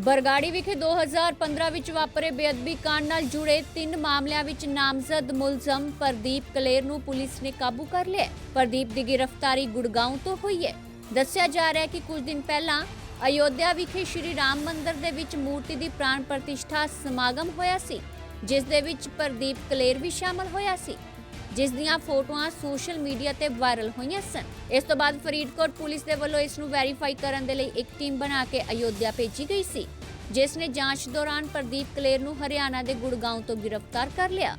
ਬਰਗਾੜੀ ਵਿਖੇ 2015 ਵਿੱਚ ਵਾਪਰੇ ਬੇਅਦਬੀ ਕਾਂਡ ਨਾਲ ਜੁੜੇ ਤਿੰਨ ਮਾਮਲਿਆਂ ਵਿੱਚ ਨਾਮਜ਼ਦ ਮੁਲਜ਼ਮ ਪ੍ਰਦੀਪ ਕਲੇਰ ਨੂੰ ਪੁਲਿਸ ਨੇ ਕਾਬੂ ਕਰ ਲਿਆ ਪ੍ਰਦੀਪ ਦੀ ਗ੍ਰਿਫਤਾਰੀ ਗੁੜਗਾਉਂ ਤੋਂ ਹੋਈ ਹੈ। ਦੱਸਿਆ ਜਾ ਰਿਹਾ ਹੈ ਕਿ ਕੁਝ ਦਿਨ ਪਹਿਲਾਂ ਅਯੋਧਿਆ ਵਿਖੇ ਸ਼੍ਰੀ ਰਾਮ ਮੰਦਿਰ ਦੇ ਵਿੱਚ ਮੂਰਤੀ ਦੀ ਪ੍ਰਾਣ ਪ੍ਰਤਿਸ਼ਠਾ ਸਮਾਗਮ ਹੋਇਆ ਸੀ, ਜਿਸ ਦੇ ਵਿੱਚ ਪ੍ਰਦੀਪ ਕਲੇਰ ਵੀ ਸ਼ਾਮਲ ਹੋਇਆ ਸੀ। ਜਿਸ ਦੀਆਂ ਫੋਟੋਆਂ ਸੋਸ਼ਲ ਮੀਡੀਆ ਤੇ ਵਾਇਰਲ ਹੋਈਆਂ ਸਨ। ਇਸ ਤੋਂ ਬਾਅਦ ਫਰੀਦਕੋਟ ਪੁਲਿਸ ਦੇ ਵੱਲੋਂ ਇਸ ਨੂੰ ਵੈਰੀਫਾਈ ਕਰਨ ਦੇ ਲਈ ਇੱਕ ਟੀਮ ਬਣਾ ਕੇ ਅਯੋਧਿਆ ਭੇਜੀ ਗਈ ਸੀ। ਜਿਸ ਨੇ ਜਾਂਚ ਦੌਰਾਨ ਪ੍ਰਦੀਪ ਕਲੇਰ ਨੂੰ ਹਰਿਆਣਾ ਦੇ ਗੁੜਗਾਉਂ ਤੋਂ ਗ੍ਰਿਫਤਾਰ ਕਰ ਲਿਆ।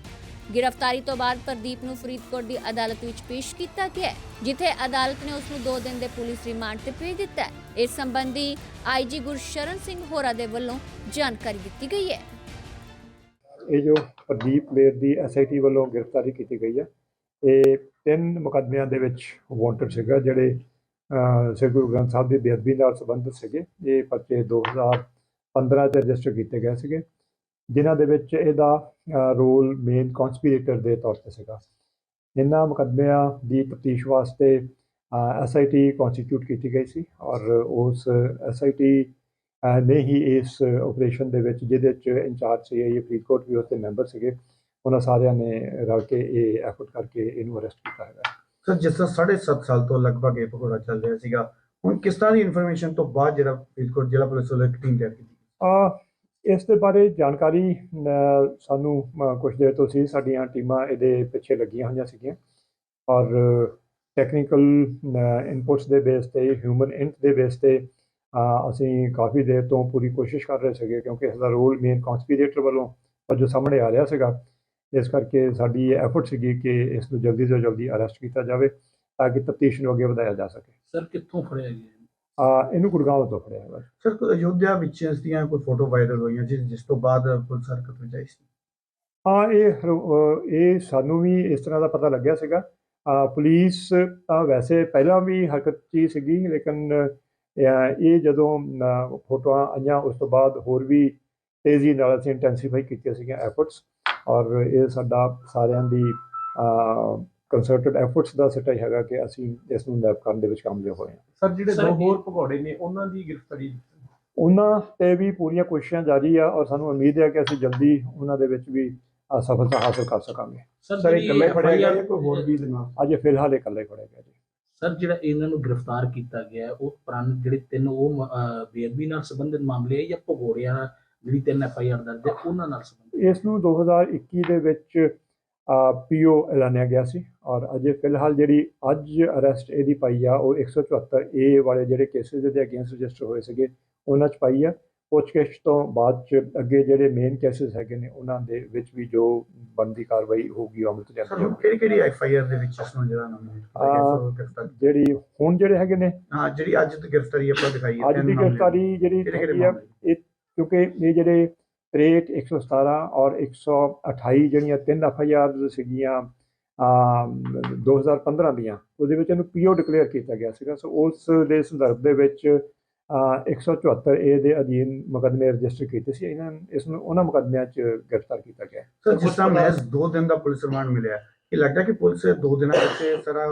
ਗ੍ਰਿਫਤਾਰੀ ਤੋਂ ਬਾਅਦ ਪ੍ਰਦੀਪ ਨੂੰ ਫਰੀਦਕੋਟ ਦੀ ਅਦਾਲਤ ਵਿੱਚ ਪੇਸ਼ ਕੀਤਾ ਗਿਆ ਜਿੱਥੇ ਅਦਾਲਤ ਨੇ ਉਸ ਨੂੰ 2 ਦਿਨ ਦੇ ਪੁਲਿਸ ਰਿਮਾਂਡ ਤੇ ਭੇਜ ਦਿੱਤਾ ਹੈ। ਇਸ ਸੰਬੰਧੀ ਆਈਜੀ ਗੁਰਸ਼ਰਨ ਸਿੰਘ ਹੋਰਾ ਦੇ ਵੱਲੋਂ ਜਾਣਕਾਰੀ ਦਿੱਤੀ ਗਈ ਹੈ। ਇਹ ਜੋ ਪ੍ਰਦੀਪ ਲੇਰ ਦੀ ਐਸਆਈਟੀ ਵੱਲੋਂ ਗ੍ਰਿਫਤਾਰੀ ਕੀਤੀ ਗਈ ਹੈ ਇਹ ਤਿੰਨ ਮੁਕੱਦਮਿਆਂ ਦੇ ਵਿੱਚ ਵਾਂਟਡ ਸੀਗਾ ਜਿਹੜੇ ਅਹ, ਸ੍ਰੀ ਗੁਰੂ ਗ੍ਰੰਥ ਸਾਹਿਬ ਦੀ ਬੇਅਦਬੀ ਨਾਲ ਸੰਬੰਧਿਤ ਸੀਗੇ। ਇਹ ਪਰਚੇ 2015 ਚ ਰਜਿਸਟਰ ਕੀਤੇ ਗਏ ਸੀਗੇ, ਜਿਨ੍ਹਾਂ ਦੇ ਵਿੱਚ ਇਹਦਾ ਰੋਲ ਮੇਨ ਕਨਸਪੀਰੇਟਰ ਦੇ ਤੌਰ ਤੇ ਸੀਗਾ। ਇਹਨਾਂ ਮੁਕੱਦਮਿਆਂ ਦੀ ਤਫਤੀਸ਼ ਵਾਸਤੇ ਐਸਆਈਟੀ ਕਨਸਟੀਟਿਊਟ ਕੀਤੀ ਗਈ ਸੀ ਔਰ ਉਸ ਐਸਆਈਟੀ ਅਹ, ਨੇ ਹੀ ਇਸ ਆਪਰੇਸ਼ਨ ਦੇ ਵਿੱਚ ਜਿਹਦੇ ਚ ਇੰਚਾਰਜ ਸੀ ਇਹ ਫਰੀਦਕੋਟ ਵੀ ਉਸਦੇ ਮੈਂਬਰ ਸੀਗੇ, ਉਹਨਾਂ ਸਾਰਿਆਂ ਨੇ ਰਲ ਕੇ ਇਹ ਐਫਰਟ ਕਰਕੇ ਇਹਨੂੰ ਅਰੈਸਟ ਕੀਤਾ ਹੈਗਾ। ਸਰ ਜਿਸ ਤਰ੍ਹਾਂ ਸਾਢੇ ਸੱਤ ਸਾਲ ਤੋਂ ਲਗਭਗ ਇਹ ਪਕੌੜਾ ਚੱਲ ਰਿਹਾ ਸੀਗਾ, ਹੁਣ ਕਿਸ ਤਰ੍ਹਾਂ ਦੀ ਇਨਫੋਰਮੇਸ਼ਨ ਤੋਂ ਬਾਅਦ ਜਿਹੜਾ ਫਰੀਦਕੋਟ ਜ਼ਿਲ੍ਹਾ ਪੁਲਿਸ ਵੱਲੋਂ ਇੱਕ ਟੀਮ ਤਿਆਰ ਕੀਤੀ? ਇਸ ਦੇ ਬਾਰੇ ਜਾਣਕਾਰੀ ਸਾਨੂੰ ਅਹ, ਕੁਝ ਦੇਰ ਤੋਂ ਸੀ ਸਾਡੀਆਂ ਟੀਮਾਂ ਇਹਦੇ ਪਿੱਛੇ ਲੱਗੀਆਂ ਹੋਈਆਂ ਸੀਗੀਆਂ। ਔਰ ਟੈਕਨੀਕਲ ਇਨਪੁਟਸ ਦੇ ਬੇਸ ਤੇ ਹਿਊਮਨ ਇੰਟ ਦੇ ਬੇਸ ਤੇ ਅਸੀਂ ਕਾਫੀ ਦੇਰ ਤੋਂ ਪੂਰੀ ਕੋਸ਼ਿਸ਼ ਕਰ ਰਹੇ ਸੀਗੇ ਕਿਉਂਕਿ ਇਸ ਦਾ ਰੋਲ ਮੇਨ ਕਨਸਪੀਰੇਟਰ ਵੱਲੋਂ ਜੋ ਸਾਹਮਣੇ ਆ ਰਿਹਾ ਸੀਗਾ। ਇਸ ਕਰਕੇ ਸਾਡੀ ਐਫਰਟ ਸੀਗੀ ਕਿ ਇਸ ਨੂੰ ਜਲਦੀ ਤੋਂ ਜਲਦੀ ਅਰੈਸਟ ਕੀਤਾ ਜਾਵੇ ਤਾਂ ਕਿ ਤਫਤੀਸ਼ ਨੂੰ ਅੱਗੇ ਵਧਾਇਆ ਜਾ ਸਕੇ। ਸਰ ਕਿੱਥੋਂ ਫੜਿਆ ਗਿਆ ਇਹਨੂੰ ਗੁੜਗਾਉਂ ਤੋਂ ਫੜਿਆ ਹੈਗਾ ਸਰ ਅਯੋਧਿਆ ਵਿੱਚ ਇਸ ਦੀਆਂ ਕੋਈ ਫੋਟੋ ਵਾਇਰਲ ਹੋਈਆਂ ਜਿਸ ਜਿਸ ਤੋਂ ਬਾਅਦ ਪੁਲਿਸ ਹਰਕਤ ਵਿੱਚ ਆਈ ਸੀ? ਹਾਂ ਇਹ ਇਹ ਸਾਨੂੰ ਵੀ ਇਸ ਤਰ੍ਹਾਂ ਦਾ ਪਤਾ ਲੱਗਿਆ ਸੀਗਾ। ਪੁਲਿਸ ਤਾਂ ਵੈਸੇ ਪਹਿਲਾਂ ਵੀ ਹਰਕਤ 'ਚ ਹੀ ਸੀਗੀ ਲੇਕਿਨ ਇਹ ਜਦੋਂ ਫੋਟੋਆਂ ਆਈਆਂ ਉਸ ਤੋਂ ਬਾਅਦ ਹੋਰ ਵੀ ਤੇਜ਼ੀ ਨਾਲ ਅਸੀਂ ਇੰਟੈਂਸੀਫਾਈ ਕੀਤੀਆਂ ਸੀਗੀਆਂ ਐਫਰਟਸ ਔਰ ਇਹ ਸਾਡਾ ਸਾਰਿਆਂ ਦੀ ਕੰਸਰਟਡ ਐਫਰਟਸ ਦਾ ਸਿੱਟਾ ਹੀ ਹੈਗਾ ਕਿ ਅਸੀਂ ਇਸ ਨੂੰ ਨੈਪ ਕਰਨ ਦੇ ਵਿੱਚ ਕਾਮਯਾਬ ਹੋਏ ਹਾਂ। ਸਰ ਜਿਹੜੇ ਦੋ ਹੋਰ ਭਗੌੜੇ ਨੇ ਉਹਨਾਂ ਦੀ ਗ੍ਰਿਫਤਾਰੀ ਉਹਨਾਂ ਤੇ ਵੀ ਪੂਰੀਆਂ ਕੋਸ਼ਿਸ਼ਾਂ ਜਾਰੀ ਆ ਔਰ ਸਾਨੂੰ ਉਮੀਦ ਹੈ ਕਿ ਅਸੀਂ ਜਲਦੀ ਉਹਨਾਂ ਦੇ ਵਿੱਚ ਵੀ ਸਫਲਤਾ ਹਾਸਲ ਕਰ ਸਕਾਂਗੇ। ਸਰ ਇਹ ਇਕੱਲੇ FIR ਜਾਂ ਕੋਈ ਹੋਰ ਵੀ ਦੇ ਨਾਲ? ਅਜੇ ਫਿਲਹਾਲ ਇਹ ਇਕੱਲਾ ਗਿਆ ਜੀ। ਸਰ ਜਿਹੜਾ ਇਹਨਾਂ ਨੂੰ ਗ੍ਰਿਫਤਾਰ ਕੀਤਾ ਗਿਆ ਹੈ, ਉਹ ਪੁਰਾਣੇ ਜਿਹੜੇ ਤਿੰਨ ਉਹ ਬੇਅਦਬੀ ਨਾਲ ਸੰਬੰਧਿਤ ਮਾਮਲੇ ਹੈ ਜਾਂ ਭਗੌੜਿਆਂ ਜਿਹੜੀ ਤਿੰਨ ਐਫ ਆਈ ਆਰ ਦਰਜ ਹੈ ਉਹਨਾਂ ਨਾਲ ਸੰਬੰਧਿਤ? ਇਸ ਨੂੰ 2021 ਦੇ ਵਿੱਚ ਪੀਓ ਐਲਾਨਿਆ ਗਿਆ ਸੀ ਔਰ ਅਜੇ ਫਿਲਹਾਲ ਜਿਹੜੀ ਅੱਜ ਅਰੈਸਟ ਇਹਦੀ ਪਾਈ ਆ ਉਹ 174 ਏ ਵਾਲੇ ਜਿਹੜੇ ਕੇਸਿਸ ਦੇ ਅਗੇਂਸਟ ਰਜਿਸਟਰ ਹੋਏ ਸੀਗੇ ਉਹਨਾਂ 'ਚ ਪਾਈ ਆ। ਪੁੱਛਗਿੱਛ ਤੋਂ ਬਾਅਦ 'ਚ ਅੱਗੇ ਜਿਹੜੇ ਮੇਨ ਕੇਸਿਸ ਹੈਗੇ ਨੇ ਉਹਨਾਂ ਦੇ ਵਿੱਚ ਵੀ ਜੋ ਬਣਦੀ ਕਾਰਵਾਈ ਹੋਊਗੀ ਉਹ ਅਮਲ ਸਰ ਜਾਂਦੀ ਹੋਊਗੀ ਕਿਹੜੀ ਕਿਹੜੀ ਐਫ ਆਈ ਆਰ ਦੇ ਵਿੱਚ ਇਸ ਨੂੰ ਜਿਹੜਾ ਨਾਮ ਜਿਹੜੀ ਹੁਣ ਜਿਹੜੇ ਹੈਗੇ ਨੇ ਹਾਂ ਜਿਹੜੀ ਅੱਜ ਦੀ ਗ੍ਰਿਫਤਾਰੀ ਆਪਾਂ ਦਿਖਾਈ ਹੈ ਅੱਜ ਦੀ ਗ੍ਰਿਫਤਾਰੀ ਜਿਹੜੀ ਮਾਮਲੇ? ਕਿਉਂਕਿ ਇਹ ਜਿਹੜੇ 63 117 ਔਰ 128 ਜਿਹੜੀਆਂ ਤਿੰਨ ਐਫ ਆਈ ਆਰ ਸੀਗੀਆਂ ਅਮ, 2015 ਦੀਆਂ। ਉਹਦੇ ਵਿੱਚ ਇਹਨੂੰ ਪੀਓ ਡਿਕਲੇਅਰ ਕੀਤਾ ਗਿਆ ਸੀਗਾ। ਸੋ ਉਸ ਦੇ ਸੰਦਰਭ ਦੇ ਵਿੱਚ ਅ, 174 ਏ ਦੇ ਅਧੀਨ ਮੁਕੱਦਮੇ ਰਜਿਸਟਰ ਕੀਤੇ ਸੀ। ਇਹਨਾਂ ਇਸ ਨੂੰ ਉਹਨਾਂ ਮੁਕੱਦਮਿਆਂ 'ਚ ਗ੍ਰਿਫਤਾਰ ਕੀਤਾ ਗਿਆ। ਸਰ ਜਿਸ ਤਰ੍ਹਾਂ ਮਹਿਜ਼ 2 ਦਿਨ ਦਾ ਪੁਲਿਸ ਰਿਮਾਂਡ ਮਿਲਿਆ ਇਹ ਲੱਗਦਾ ਕਿ ਪੁਲਿਸ 2 ਦਿਨਾਂ ਵਿੱਚ ਸਾਰਾ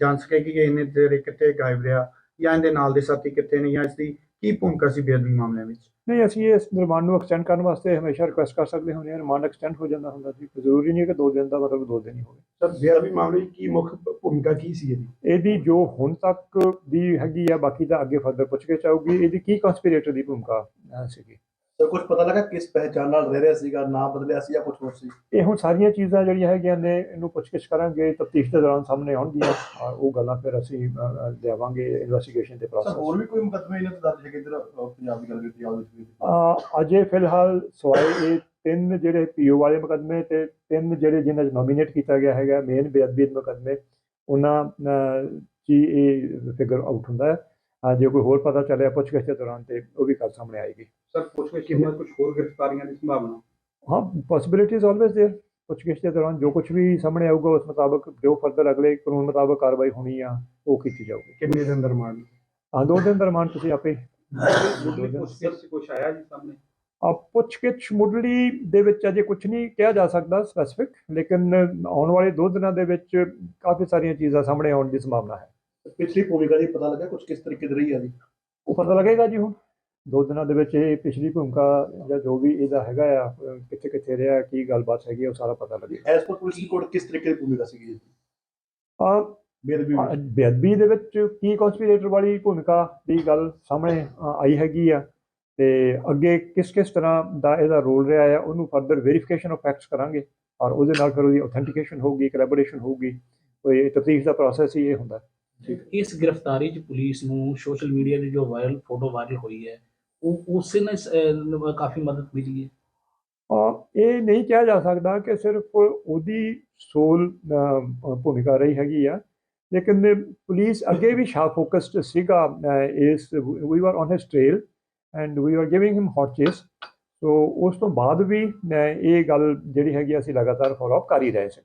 ਜਾਣ ਸਕੇਗੀ ਕਿ ਇਹਨੇ ਕਿੱਥੇ ਗਾਇਬ ਰਿਹਾ ਜਾਂ ਇਹਦੇ ਨਾਲ ਦੇ ਸਾਥੀ ਕਿੱਥੇ ਨੇ ਜਾਂ ਇਸ ਦੀ ਕੀ ਭੂਮਿਕਾ ਸੀ ਬੇਅਦਬੀ ਮਾਮਲਿਆਂ ਵਿੱਚ? ਨਹੀਂ ਅਸੀਂ ਇਸ ਰਿਮਾਂਡ ਨੂੰ ਐਕਸਟੈਂਡ ਕਰਨ ਵਾਸਤੇ ਹਮੇਸ਼ਾ ਰਿਕੁਐਸਟ ਕਰ ਸਕਦੇ ਹੁੰਦੇ ਹਾਂ। ਰਿਮਾਂਡ ਐਕਸਟੈਂਡ ਹੋ ਜਾਂਦਾ ਹੁੰਦਾ ਸੀ। ਜ਼ਰੂਰੀ ਨਹੀਂ ਕਿ 2 ਦਿਨ ਦਾ ਮਤਲਬ 2 ਦਿਨ ਹੀ ਹੋਵੇ। ਸਰ ਬੇਅਦਬੀ ਮਾਮਲੇ ਕੀ ਮੁੱਖ ਭੂਮਿਕਾ ਕੀ ਸੀ ਇਹਦੀ? ਇਹਦੀ ਜੋ ਹੁਣ ਤੱਕ ਦੀ ਹੈਗੀ ਆ ਬਾਕੀ ਤਾਂ ਅੱਗੇ ਫਰਦਰ ਪੁੱਛ ਕੇ ਚਾਹੂਗੀ ਇਹਦੀ ਕੀ ਕਨਸਪੀਰੇਟਰ ਦੀ ਭੂਮਿਕਾ ਸੀਗੀ? ਸਰ ਕੁਝ ਪਤਾ ਲੱਗਾ ਕਿਸ ਪਹਿਚਾਨ ਨਾਲ ਰਹਿ ਰਿਹਾ ਸੀਗਾ ਨਾਮ ਬਦਲਿਆ ਸੀ ਜਾਂ ਕੁਝ ਹੋਰ ਸੀ? ਇਹ ਹੁਣ ਸਾਰੀਆਂ ਚੀਜ਼ਾਂ ਜਿਹੜੀਆਂ ਹੈਗੀਆਂ ਨੇ ਇਹਨੂੰ ਪੁੱਛਗਿੱਛ ਕਰਾਂਗੇ ਤਫਤੀਸ਼ ਦੇ ਦੌਰਾਨ ਸਾਹਮਣੇ ਆਉਣਗੀਆਂ। ਔਰ ਉਹ ਗੱਲਾਂ ਫਿਰ ਅਸੀਂ ਲਿਆਵਾਂਗੇ ਇਨਵੈਸਟੀਗੇਸ਼ਨ ਦੇ ਸਰ ਪ੍ਰੋਸੈਸ ਹੋਰ ਵੀ ਕੋਈ ਮੁਕੱਦਮੇ ਇਹਨਾਂ ਤੇ ਦਰਜ ਇੱਧਰ ਅਹ, ਪੰਜਾਬ ਦੀ ਗੱਲ ਕੀਤੀ ਵੀ ਅਹ ਅਜੇ ਫਿਲਹਾਲ ਸਵਾਏ ਇਹ ਤਿੰਨ ਜਿਹੜੇ ਪੀਓ ਵਾਲੇ ਮੁਕੱਦਮੇ ਤੇ ਤਿੰਨ ਜਿਹੜੇ ਜਿਨ੍ਹਾਂ 'ਚ ਨੋਮੀਨੇਟ ਕੀਤਾ ਗਿਆ ਹੈਗਾ ਮੇਨ ਬੇਅਦਬੀ ਮੁਕੱਦਮੇ ਉਹਨਾਂ ਹੀ ਇਹ ਫਿਗਰ ਆਊਟ ਹੁੰਦਾ ਹੈ। ਜੇ ਕੋਈ ਹੋਰ ਪਤਾ ਚੱਲਿਆ ਪੁੱਛਗਿੱਛ ਦੇ ਦੌਰਾਨ ਤੇ ਉਹ ਵੀ ਗੱਲ ਸਾਹਮਣੇ ਆਏਗੀ ਸਰ ਪੁੱਛਗਿੱਛ ਕਿੰਨਾ ਕੁਝ ਹੋਰ ਗ੍ਰਿਫਤਾਰੀਆਂ ਦੀ ਸੰਭਾਵਨਾ ਹਾਂ ਪੋਸਿਬਿਲਿਟੀਜ਼ ਆਲਵੇਸ देयर ਪੁੱਛਗਿੱਛ ਦੇ ਦੌਰਾਨ ਜੋ ਕੁਝ ਵੀ ਸਾਹਮਣੇ ਆਊਗਾ ਉਸ ਮੁਤਾਬਕ ਜੋ ਫਰਦਰ ਅਗਲੇ ਕਾਨੂੰਨ ਮੁਤਾਬਕ ਕਾਰਵਾਈ ਹੋਣੀ ਆ ਉਹ ਕੀਤੀ ਜਾਊਗੀ ਕਿੰਨੇ ਦਿਨ ਦਾ ਰਿਮਾਂਡ ਹਾਂ ਦੋ ਦਿਨ ਦਰਮਾਨ ਤੁਸੀਂ ਆਪੇ ਮੁੱਢਲੀ ਪੁੱਛਗਿੱਛ ਕੁਝ ਆਇਆ ਜੀ ਸਾਹਮਣੇ ਆ ਪੁੱਛਗਿੱਛ ਮੁੱਢਲੀ ਦੇ ਵਿੱਚ ਅਜੇ ਕੁਝ ਨਹੀਂ ਕਿਹਾ ਜਾ ਸਕਦਾ ਸਪੈਸੀਫਿਕ ਲੇਕਿਨ ਆਉਣ ਵਾਲੇ ਦੋ ਦਿਨਾਂ ਦੇ ਵਿੱਚ ਕਾਫੀ ਸਾਰੀਆਂ ਚੀਜ਼ਾਂ ਸਾਹਮਣੇ ਆਉਣ ਦੀ ਸੰਭਾਵਨਾ ਹੈ ਪਿਛਲੀ ਭੂਮਿਕਾ ਦੀ ਪਤਾ ਲੱਗਾ ਕੁਝ ਕਿਸ ਤਰੀਕੇ ਦੀ ਰਹੀ ਹੈ ਜੀ? ਉਹ ਪਤਾ ਲੱਗੇਗਾ ਜੀ ਹੁਣ। ਦੋ ਦਿਨਾਂ ਦੇ ਵਿੱਚ ਇਹ ਪਿਛਲੀ ਭੂਮਿਕਾ ਜਾਂ ਜੋ ਵੀ ਇਹਦਾ ਹੈਗਾ ਆ ਕਿੱਥੇ ਕਿੱਥੇ ਰਿਹਾ ਕੀ ਗੱਲਬਾਤ ਹੈਗੀ ਆ, ਉਹ ਸਾਰਾ ਪਤਾ ਲੱਗੇਗਾ। ਐਸ ਪਰ ਪੁਲਿਸ ਰਿਪੋਰਟ ਕਿਸ ਤਰੀਕੇ ਦੀ ਭੂਮਿਕਾ ਸੀਗੀ ਜੀ? ਆ ਬੇਅਦਬੀ ਦੇ ਵਿੱਚ ਕੀ ਕਨਸਪੀਰੇਟਰ ਵਾਲੀ ਭੂਮਿਕਾ ਦੀ ਗੱਲ ਸਾਹਮਣੇ ਆਈ ਹੈਗੀ ਆ ਤੇ ਅੱਗੇ ਕਿਸ ਕਿਸ ਤਰ੍ਹਾਂ ਦਾ ਇਹਦਾ ਰੋਲ ਰਿਹਾ ਆ ਉਹਨੂੰ ਫਰਦਰ ਵੈਰੀਫਿਕੇਸ਼ਨ ਆਫ ਫੈਕਟਸ ਕਰਾਂਗੇ। ਔਰ ਉਹਦੇ ਨਾਲ ਫਿਰ ਉਹਦੀ ਆਥੈਂਟੀਕੇਸ਼ਨ ਹੋਊਗੀ ਕੋਲੈਬੋਰੇਸ਼ਨ ਹੋਊਗੀ। ਕੋਈ ਤਫਤੀਸ਼ ਦਾ ਪ੍ਰੋਸੈਸ ਹੀ ਇਹ ਹੁੰਦਾ। ਇਸ ਗ੍ਰਿਫਤਾਰੀ 'ਚ ਪੁਲਿਸ ਨੂੰ ਸੋਸ਼ਲ ਮੀਡੀਆ 'ਤੇ ਜੋ ਵਾਇਰਲ ਫੋਟੋ ਵਾਇਰਲ ਹੋਈ ਹੈ ਉਹ ਉਸੇ ਨੇ ਅਹ, ਕਾਫੀ ਮਦਦ ਮਿਲੀ ਹੈ। ਇਹ ਨਹੀਂ ਕਿਹਾ ਜਾ ਸਕਦਾ ਕਿ ਸਿਰਫ ਉਹਦੀ ਸੋਲ ਭੂਮਿਕਾ ਰਹੀ ਹੈਗੀ ਆ ਲੇਕਿਨ ਪੁਲਿਸ ਅੱਗੇ ਵੀ ਸ਼ਾਰਪ ਫੋਕਸਡ ਸੀਗਾ ਇਸ we were on his trail and we were giving him hot chase so ਉਸ ਤੋਂ ਬਾਅਦ ਵੀ ਇਹ ਗੱਲ ਜਿਹੜੀ ਹੈਗੀ ਅਸੀਂ ਲਗਾਤਾਰ ਫੋਲੋ ਅਪ ਕਰ ਹੀ ਰਹੇ ਸੀ।